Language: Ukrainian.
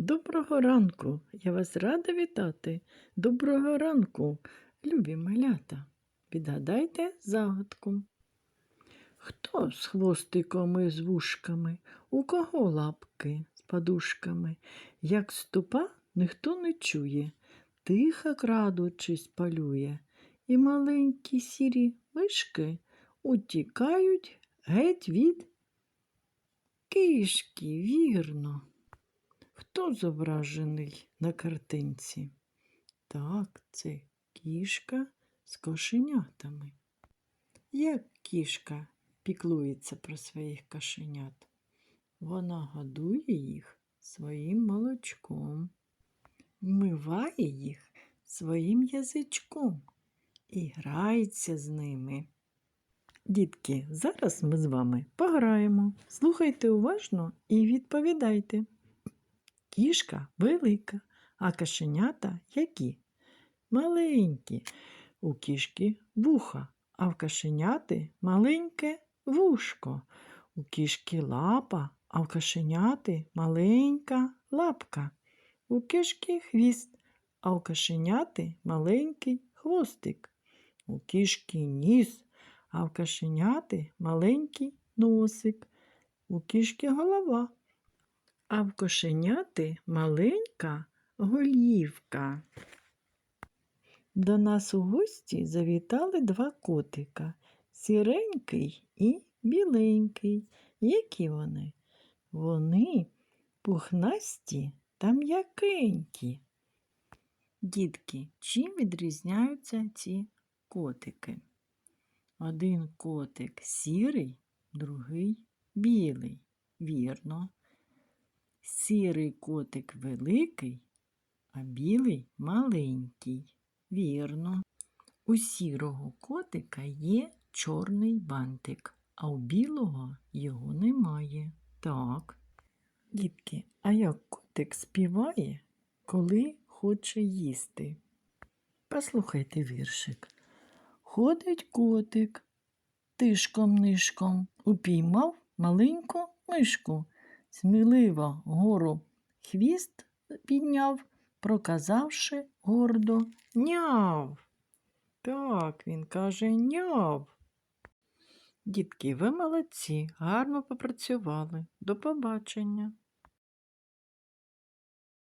Доброго ранку, я вас рада вітати. Доброго ранку, любі малята. Відгадайте загадку. Хто з хвостиком і з вушками, у кого лапки з подушками? Як ступа, ніхто не чує, тихо крадучись палює, і маленькі сірі мишки утікають геть від кишки, вірно. Хто зображений на картинці? Так, це кішка з кошенятами. Як кішка піклується про своїх кошенят? Вона годує їх своїм молочком, вмиває їх своїм язичком і грається з ними. Дітки, зараз ми з вами пограємо. Слухайте уважно і відповідайте. Кішка велика, а кошенята які? Маленькі. У кішки вуха, а в кошеняти маленьке вушко. У кішки лапа, а в кошеняти маленька лапка. У кішки хвіст, а у кошеняти маленький хвостик. У кішки ніс, а в кошеняти маленький носик. У кішки голова, а в кошеняти маленька голівка. До нас у гості завітали два котика сіренький і біленький. Які вони? Вони пухнасті та м'якенькі. Дітки, чим відрізняються ці котики? Один котик сірий, другий білий. Вірно. Сірий котик великий, а білий маленький. Вірно. У сірого котика є чорний бантик, а у білого його немає. Так. Дітки, а як котик співає, коли хоче їсти? Послухайте віршик. Ходить котик, тишком-нишком упіймав маленьку мишку. Сміливо гору хвіст підняв, проказавши гордо няв. Так, він каже няв. Дітки, ви молодці, гарно попрацювали. До побачення.